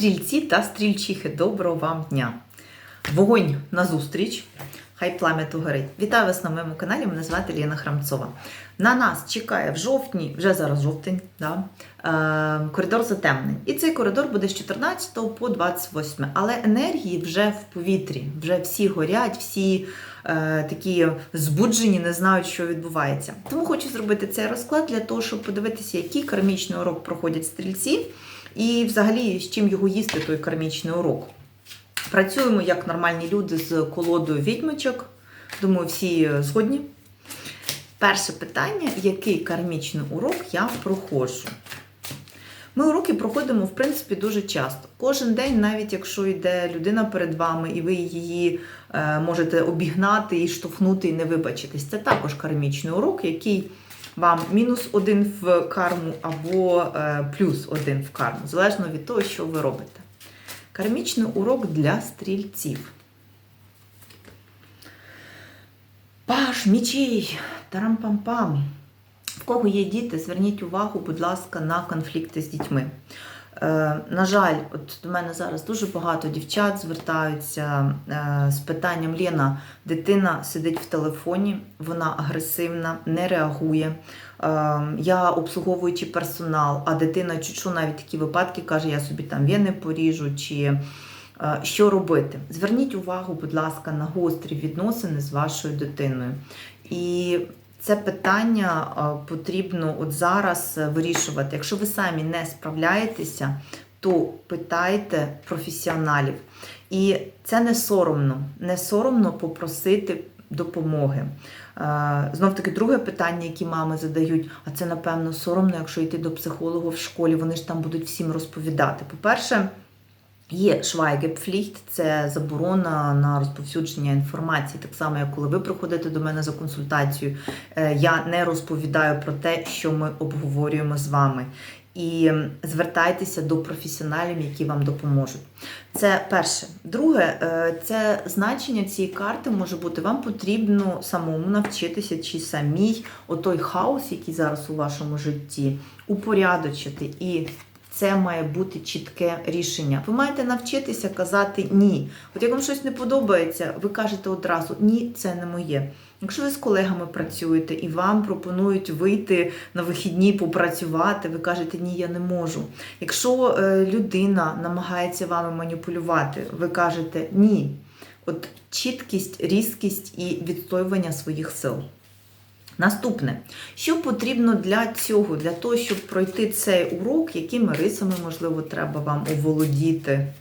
Стрільці та стрільчихи, доброго вам дня! Вогонь на зустріч! Хай плам'я горить. Вітаю вас на моєму каналі. Мене звати Ліна Храмцова. На нас чекає в жовтні, вже зараз жовтень, да, е, коридор затемнень. І цей коридор буде з 14 по 28. Але енергії вже в повітрі, вже всі горять, всі е, такі збуджені, не знають, що відбувається. Тому хочу зробити цей розклад для того, щоб подивитися, який кармічний урок проходять стрільці, і взагалі з чим його їсти, той кармічний урок. Працюємо як нормальні люди з колодою відьмочок. Думаю, всі згодні. Перше питання: який кармічний урок я проходжу? Ми уроки проходимо, в принципі, дуже часто. Кожен день, навіть якщо йде людина перед вами, і ви її е, можете обігнати і штовхнути, і не вибачитись. Це також кармічний урок, який вам мінус один в карму або е, плюс один в карму, залежно від того, що ви робите. Кармічний урок для стрільців. Паш, мічей, тарам-пам-пам. В кого є діти, зверніть увагу, будь ласка, на конфлікти з дітьми. Е, на жаль, от до мене зараз дуже багато дівчат звертаються е, з питанням Лена, дитина сидить в телефоні, вона агресивна, не реагує. Е, я обслуговуючи персонал, а дитина що навіть такі випадки каже, я собі там вени поріжу чи що робити. Зверніть увагу, будь ласка, на гострі відносини з вашою дитиною. І це питання е, потрібно от зараз е, вирішувати. Якщо ви самі не справляєтеся, то питайте професіоналів. І це не соромно, не соромно попросити допомоги. Знов таки, друге питання, яке мами задають, а це, напевно, соромно, якщо йти до психолога в школі, вони ж там будуть всім розповідати. По-перше, Є Швайгепфліхт, це заборона на розповсюдження інформації. Так само, як коли ви приходите до мене за консультацією, е, я не розповідаю про те, що ми обговорюємо з вами. І звертайтеся до професіоналів, які вам допоможуть. Це перше. Друге, е, це значення цієї карти може бути. Вам потрібно самому навчитися чи самій отой хаос, який зараз у вашому житті, упорядочити і це має бути чітке рішення. Ви маєте навчитися казати ні. От як вам щось не подобається, ви кажете одразу ні, це не моє. Якщо ви з колегами працюєте і вам пропонують вийти на вихідні, попрацювати, ви кажете ні, я не можу. Якщо е, людина намагається вами маніпулювати, ви кажете ні. От чіткість, різкість і відстоювання своїх сил. Наступне, що потрібно для цього, для того, щоб пройти цей урок, якими рисами, можливо, треба вам оволодіти?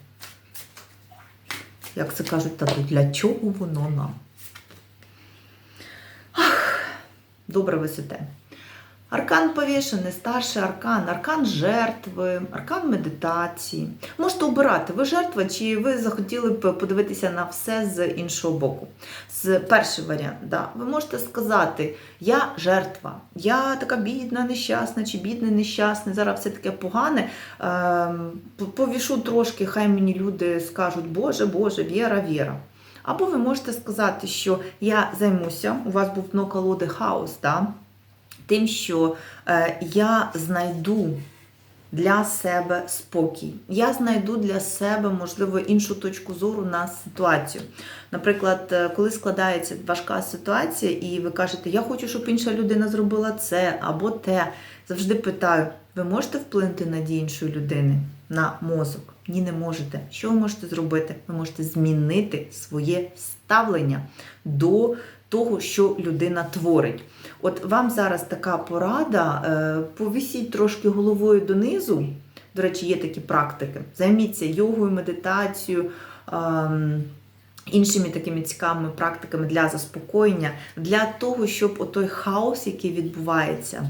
Як це кажуть, тату, для чого воно нам? Ах, добре висоте. Аркан повішений, старший аркан, аркан жертви, аркан медитації. Можете обирати, ви жертва, чи ви захотіли б подивитися на все з іншого боку. З Перший варіант, да. ви можете сказати, я жертва, я така бідна, нещасна, чи бідний, нещасний, зараз все таке погане. Ем, повішу трошки, хай мені люди скажуть, Боже, Боже, віра, віра. Або ви можете сказати, що я займуся, у вас був дно колоди хаос. Да? Тим, що е, я знайду для себе спокій. Я знайду для себе, можливо, іншу точку зору на ситуацію. Наприклад, е, коли складається важка ситуація, і ви кажете, я хочу, щоб інша людина зробила це або те. Завжди питаю, ви можете вплинути на дії іншої людини, на мозок? Ні, не можете. Що ви можете зробити? Ви можете змінити своє ставлення до того, що людина творить. От вам зараз така порада, е, повісіть трошки головою донизу. До речі, є такі практики. Займіться йогою, медитацією. Ем, іншими такими цікавими практиками для заспокоєння, для того, щоб отой хаос, який відбувається,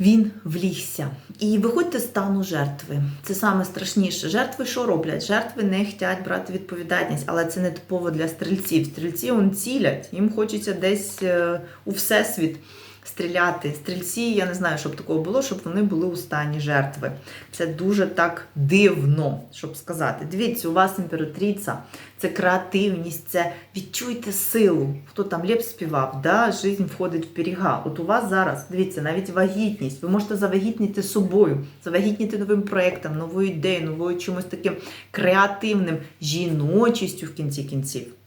він влігся. І виходьте з стану жертви. Це саме страшніше. Жертви що роблять? Жертви не хочуть брати відповідальність, але це не типово для стрільців. Стрільці он цілять, їм хочеться десь е, у всесвіт. Стріляти. Стрільці, я не знаю, щоб такого було, щоб вони були у стані жертви. Це дуже так дивно, щоб сказати. Дивіться, у вас імператриця, це креативність, це відчуйте силу. Хто там Леп співав, да? жизнь входить в піріга. От у вас зараз, дивіться, навіть вагітність. Ви можете завагітніти собою, завагітніти новим проєктом, новою ідеєю, новою чимось таким креативним, жіночістю в кінці кінців.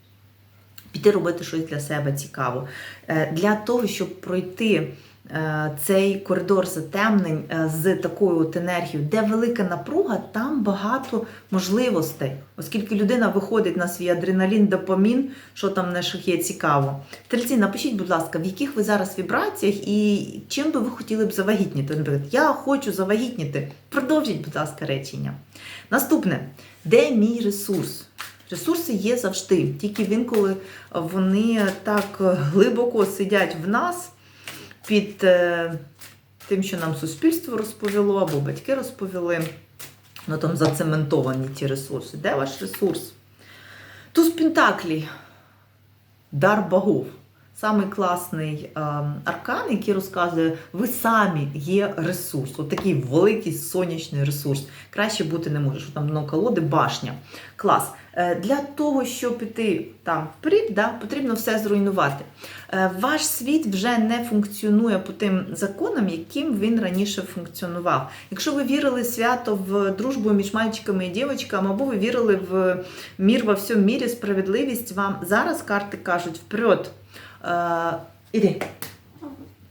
Піти робити щось для себе цікаво. Е, Для того, щоб пройти е, цей коридор затемнень е, з такою от енергією, де велика напруга, там багато можливостей. Оскільки людина виходить на свій адреналін, допамін, що там наших є цікаво. Тельці, напишіть, будь ласка, в яких ви зараз вібраціях і чим би ви хотіли б завагітніти? Наприклад, я хочу завагітніти. Продовжіть, будь ласка, речення. Наступне, де мій ресурс? Ресурси є завжди, тільки він, коли вони так глибоко сидять в нас під е, тим, що нам суспільство розповіло, або батьки розповіли, ну там зацементовані ті ресурси. Де ваш ресурс? Туз Пентаклі, дар богов. Самий класний е, аркан, який розказує, ви самі є ресурс. От такий великий сонячний ресурс. Краще бути не може, що там дно колоди, башня. Клас. Е, для того, щоб піти там вперед, да, потрібно все зруйнувати. Е, ваш світ вже не функціонує по тим законам, яким він раніше функціонував. Якщо ви вірили свято в дружбу між мальчиками і дівчатками, або ви вірили в мір во всьому мірі, справедливість, вам зараз карти кажуть вперед. Е, іди.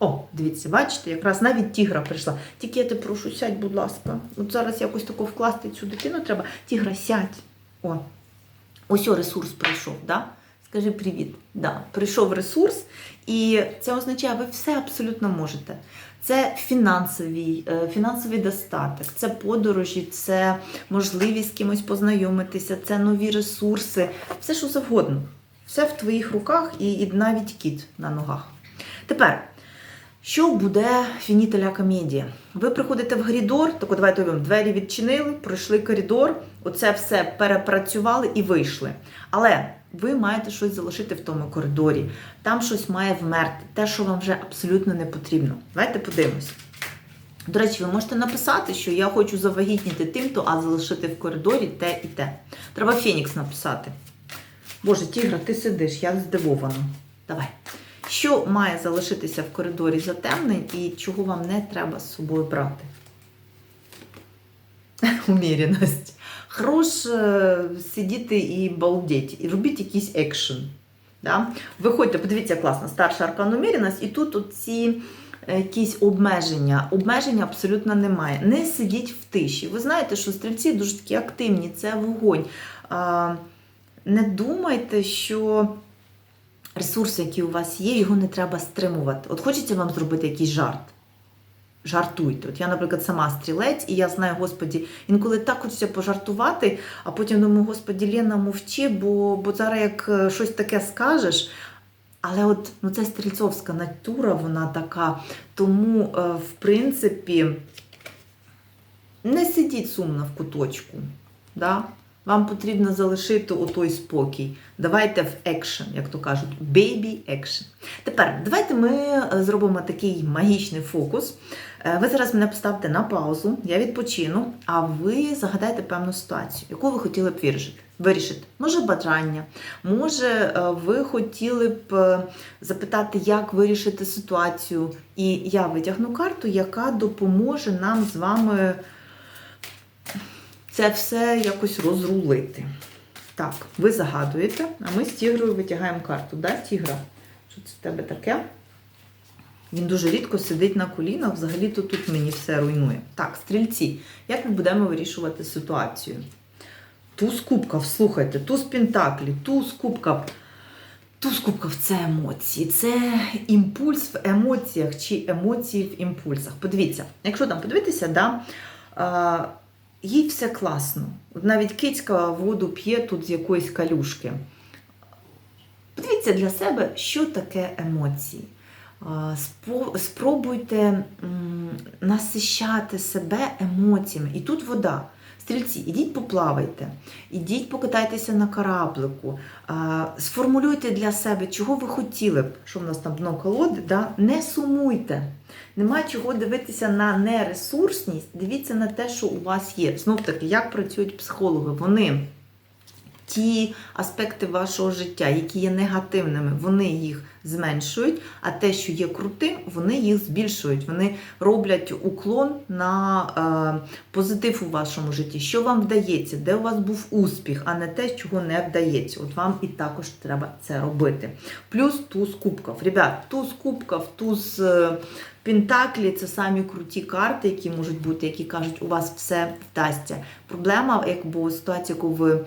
О, дивіться, бачите, якраз навіть тігра прийшла. Тільки я тебе прошу, сядь, будь ласка. От зараз якось тако вкласти цю дитину треба. Тігра, сядь. О, ось о, ресурс прийшов, да? Скажи привіт. Да, прийшов ресурс, і це означає, ви все абсолютно можете. Це фінансовий, е, фінансовий достаток, це подорожі, це можливість кимось познайомитися, це нові ресурси, все що завгодно. Все в твоїх руках і, і навіть кіт на ногах. Тепер, що буде фінітеля комедія? Ви приходите в коридор, так давайте уявимо, двері відчинили, пройшли коридор, оце все перепрацювали і вийшли. Але ви маєте щось залишити в тому коридорі. Там щось має вмерти, те, що вам вже абсолютно не потрібно. Давайте подивимось. До речі, ви можете написати, що я хочу завагітніти тим-то, а залишити в коридорі те і те. Треба Фенікс написати. Боже, Тігра, ти сидиш, я здивована. Давай. Що має залишитися в коридорі затемнень і чого вам не треба з собою брати? Уміреність. Хорош е, сидіти і балдеть, і робіть якийсь екшен. Да? Виходьте, подивіться, класно, старша аркан і тут оці е, якісь обмеження. Обмеження абсолютно немає. Не сидіть в тиші. Ви знаєте, що стрільці дуже такі активні, це вогонь. Не думайте, що ресурс, який у вас є, його не треба стримувати. От хочеться вам зробити якийсь жарт. Жартуйте. От я, наприклад, сама стрілець, і я знаю, Господі, інколи так хочеться пожартувати, а потім думаю, Господі, Лена, мовчи, бо, бо зараз як е, щось таке скажеш. Але от ну, це стрільцовська натура, вона така. Тому, е, в принципі, не сидіть сумно в куточку. Да? Вам потрібно залишити отой спокій. Давайте в екшен, як то кажуть, baby екшен. Тепер давайте ми е, зробимо такий магічний фокус. Е, Ви зараз мене поставте на паузу, я відпочину, а ви загадаєте певну ситуацію, яку ви хотіли б вирішити. Вирішити. Може бажання, може, е, ви хотіли б запитати, як вирішити ситуацію. І я витягну карту, яка допоможе нам з вами це все якось розрулити. Так, ви загадуєте, а ми з тігрою витягаємо карту. Да, тігра? Що це в тебе таке? Він дуже рідко сидить на колінах, взагалі-то тут мені все руйнує. Так, стрільці, як ми будемо вирішувати ситуацію? Туз кубків, слухайте, туз пентаклі, туз кубків. Туз кубків це емоції, це імпульс в емоціях чи емоції в імпульсах. Подивіться, якщо там подивитися, да, їй все класно. Навіть кицька воду п'є тут з якоїсь калюшки. Подивіться для себе, що таке емоції. Спробуйте насищати себе емоціями. І тут вода. Стрільці, ідіть поплавайте, ідіть покатайтеся на кораблику, сформулюйте для себе, чого ви хотіли б, що в нас там дно колоди, да? не сумуйте. Нема чого дивитися на нересурсність, дивіться на те, що у вас є. Знов таки, як працюють психологи, вони ті аспекти вашого життя, які є негативними, вони їх зменшують, а те, що є крутим, вони їх збільшують. Вони роблять уклон на е, позитив у вашому житті. Що вам вдається, де у вас був успіх, а не те, чого не вдається. От вам і також треба це робити. Плюс туз кубків. Ребят, туз кубків, туз. е, Пентаклі це самі круті карти, які можуть бути, які кажуть, у вас все вдасться. Проблема, якби ситуація, яку ви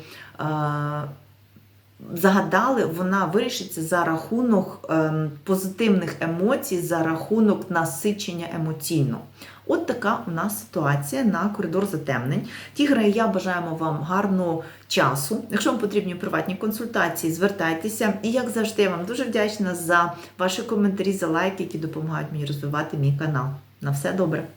загадали, вона вирішиться за рахунок ем, позитивних емоцій, за рахунок насичення емоційно. От така у нас ситуація на коридор затемнень. Тігри, я бажаємо вам гарного часу. Якщо вам потрібні приватні консультації, звертайтеся. І як завжди, я вам дуже вдячна за ваші коментарі, за лайки, які допомагають мені розвивати мій канал. На все добре!